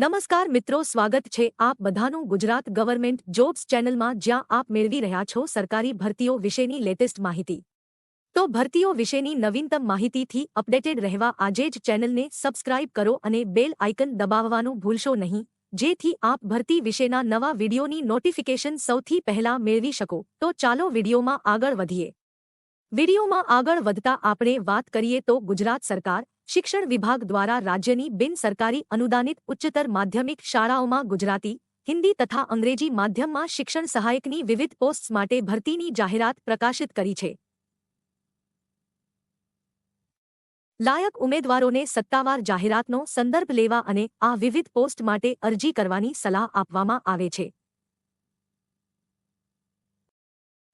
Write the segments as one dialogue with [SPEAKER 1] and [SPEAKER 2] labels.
[SPEAKER 1] નમસ્કાર મિત્રો, સ્વાગત છે આપ બધાનું ગુજરાત ગવર્મેન્ટ જોબ્સ ચેનલમાં, જ્યાં આપ મેળવી રહ્યા છો સરકારી ભરતીઓ વિશેની લેટેસ્ટ માહિતી. તો ભરતીઓ વિશેની નવીનતમ માહિતીથી અપડેટેડ રહેવા આજે જ ચેનલને સબસ્ક્રાઇબ કરો અને બેલ આઇકન દબાવવાનું ભૂલશો નહીં, જેથી આપ ભરતી વિશેના નવા વિડીયોની નોટિફિકેશન સૌથી પહેલા મેળવી શકો. તો ચાલો વિડીયોમાં આગળ વધીએ. વિડીયોમાં આગળ વધતા આપણે વાત કરીએ તો ગુજરાત સરકાર શિક્ષણ વિભાગ દ્વારા રાજ્યની બિન સરકારી અનુદાનિત ઉચ્ચતર માધ્યમિક શાળાઓમાં ગુજરાતી, હિન્દી તથા અંગ્રેજી માધ્યમમાં શિક્ષણ સહાયકની વિવિધ પોસ્ટ્સ માટે ભરતીની જાહેરાત પ્રકાશિત કરી છે. લાયક ઉમેદવારોને સત્તાવાર જાહેરાતનો સંદર્ભ લેવા અને આ વિવિધ પોસ્ટ માટે અરજી કરવાની સલાહ આપવામાં આવે છે.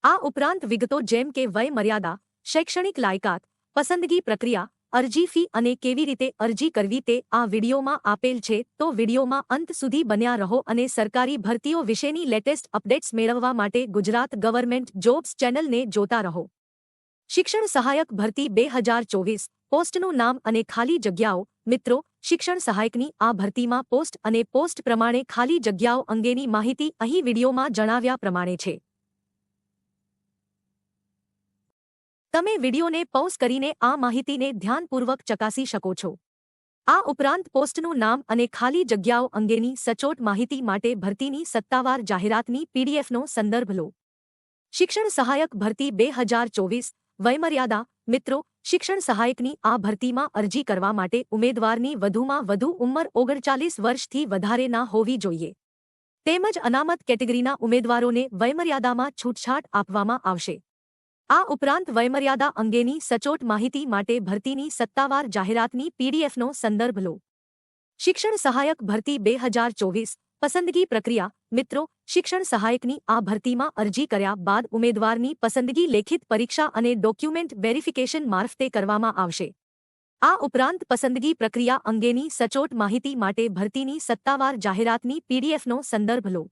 [SPEAKER 1] આ ઉપરાંત વિગતો જેમ કે વય મર્યાદા શૈક્ષણિક લાયકાત, પસંદગી પ્રક્રિયા અરજી ફી અને કેવી રીતે અરજી કરવી તે આ વિડીયોમાં આપેલ છે. તો વિડીયોમાં અંત સુધી બન્યા રહો અને સરકારી ભરતીઓ વિશેની લેટેસ્ટ અપડેટ્સ મેળવવા માટે ગુજરાત ગવર્મેન્ટ જોબ્સ ચેનલને જોતા રહો. શિક્ષણ સહાયક ભરતી બે હજાર ચોવીસ, પોસ્ટનું નામ અને ખાલી જગ્યાઓ. મિત્રો, શિક્ષણ સહાયકની આ ભરતીમાં પોસ્ટ અને પોસ્ટ પ્રમાણે ખાલી જગ્યાઓ અંગેની માહિતી અહીં વિડીયોમાં જણાવ્યા પ્રમાણે છે. તમે વિડીયોને પોઝ કરીને આ માહિતીને ધ્યાનપૂર્વક ચકાસી શકો છો. આ ઉપરાંત પોસ્ટનું નામ અને ખાલી જગ્યાઓ અંગેની સચોટ માહિતી માટે ભરતીની સત્તાવાર જાહેરાતની પીડીએફનો સંદર્ભ લો. શિક્ષણ સહાયક ભરતી બે હજાર ચોવીસ, વયમર્યાદા, મિત્રો, શિક્ષણ સહાયકની આ ભરતીમાં અરજી કરવા માટે ઉમેદવારની વધુમાં વધુ ઉંમર ઓગણચાલીસ વર્ષથી વધારે ના હોવી જોઈએ. તેમજ અનામત કેટેગરીના ઉમેદવારોને વયમર્યાદામાં છૂટછાટ આપવામાં આવશે. આ ઉપરાંત વયમર્યાદા અંગેની સચોટ માહિતી માટે ભરતીની સત્તાવાર જાહેરાતની પીડીએફનો સંદર્ભ લો. શિક્ષણ સહાયક ભરતી બે હજાર ચોવીસ. પસંદગી પ્રક્રિયા. મિત્રો, શિક્ષણ સહાયકની આ ભરતીમાં અરજી કર્યા બાદ ઉમેદવારની પસંદગી લેખિત પરીક્ષા અને ડોક્યુમેન્ટ વેરિફિકેશન મારફતે કરવામાં આવશે. આ ઉપરાંત પસંદગી પ્રક્રિયા અંગેની સચોટ માહિતી માટે ભરતીની સત્તાવાર જાહેરાતની પીડીએફનો સંદર્ભ લો.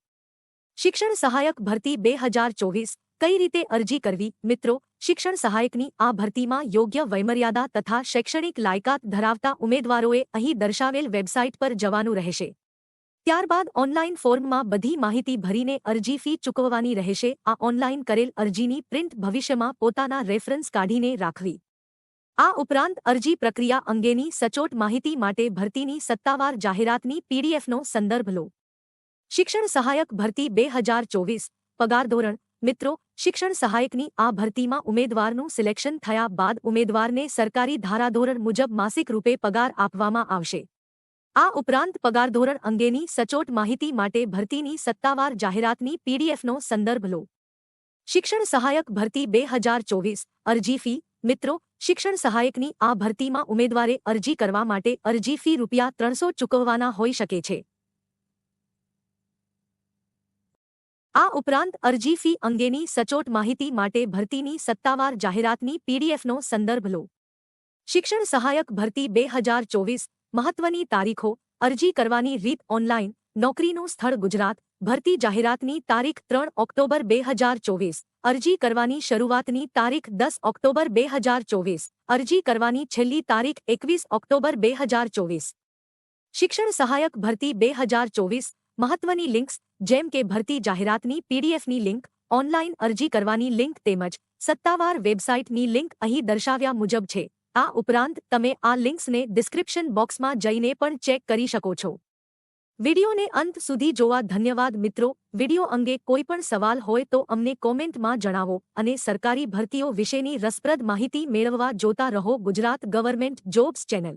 [SPEAKER 1] શિક્ષણ સહાયક ભરતી બે હજાર ચોવીસ. કઈ રીતે અરજી કરવી? મિત્રો, શિક્ષણ સહાયકની આ ભરતીમાં યોગ્ય વયમર્યાદા તથા શૈક્ષણિક લાયકાત ધરાવતા ઉમેદવારોએ અહીં દર્શાવેલ વેબસાઇટ પર જવાનું રહેશે. ત્યારબાદ ઓનલાઇન ફોર્મમાં બધી માહિતી ભરીને અરજી ફી ચૂકવવાની રહેશે. આ ઓનલાઇન કરેલ અરજીની પ્રિન્ટ ભવિષ્યમાં પોતાના રેફરન્સ કાઢીને રાખવી. આ ઉપરાંત અરજી પ્રક્રિયા અંગેની સચોટ માહિતી માટે ભરતીની સત્તાવાર જાહેરાતની પીડીએફનો સંદર્ભ લો. શિક્ષણ સહાયક ભરતી બે હજાર ચોવીસ, પગાર ધોરણ, મિત્રો શિક્ષણ સહાયકની આ ભરતીમાં ઉમેદવારનું સિલેક્શન થયા બાદ ઉમેદવારને સરકારી ધારાધોરણ મુજબ માસિક રૂપે પગાર આપવામાં આવશે. આ ઉપરાંત પગારધોરણ અંગેની સચોટ માહિતી માટે ભરતીની સત્તાવાર જાહેરાતની પીડીએફનો સંદર્ભ લો. શિક્ષણ સહાયક ભરતી બે હજાર ચોવીસ, અરજી ફી, મિત્રો, શિક્ષણ સહાયકની આ ભરતીમાં ઉમેદવારે અરજી કરવા માટે અરજી ફી રૂપિયા ત્રણસો ચૂકવવાના હોઈ શકે છે. આ ઉપરાંત અરજી ફી અંગેની સચોટ માહિતી માટે ભરતીની સત્તાવાર જાહેરાતની પીડીએફનો સંદર્ભ લો. શિક્ષણ સહાયક ભરતી બે હજાર ચોવીસ મહત્વની તારીખો, અરજી કરવાની રીત ઓનલાઇન નોકરીનું સ્થળ ગુજરાત, ભરતી જાહેરાતની તારીખ ત્રણ ઓક્ટોબર બે હજાર ચોવીસ, અરજી કરવાની શરૂઆતની તારીખ દસ ઓક્ટોબર બે હજાર ચોવીસ, અરજી કરવાની છેલ્લી તારીખ એકવીસ ઓક્ટોબર બે હજાર ચોવીસ. શિક્ષણ સહાયક ભરતી બે હજાર ચોવીસ મહત્વની લિંક્સ, જેમ કે ભરતી જાહેરાતની પીડીએફની લિંક ઓનલાઇન અરજી કરવાની લિંક તેમજ સત્તાવાર વેબસાઇટની લિંક અહીં દર્શાવ્યા મુજબ છે. આ ઉપરાંત, તમે આ લિંક્સને ડિસ્ક્રિપ્શન બોક્સમાં જઈને પણ ચેક કરી શકો છો. વિડીયોને અંત સુધી જોવા ધન્યવાદ મિત્રો. વીડિયો અંગે કોઈ પણ સવાલ હોય તો અમને કોમેન્ટમાં જણાવો અને સરકારી ભરતીઓ વિશેની રસપ્રદ માહિતી મેળવવા જોતા રહો ગુજરાત ગવર્મેન્ટ જોબ્સ ચેનલ.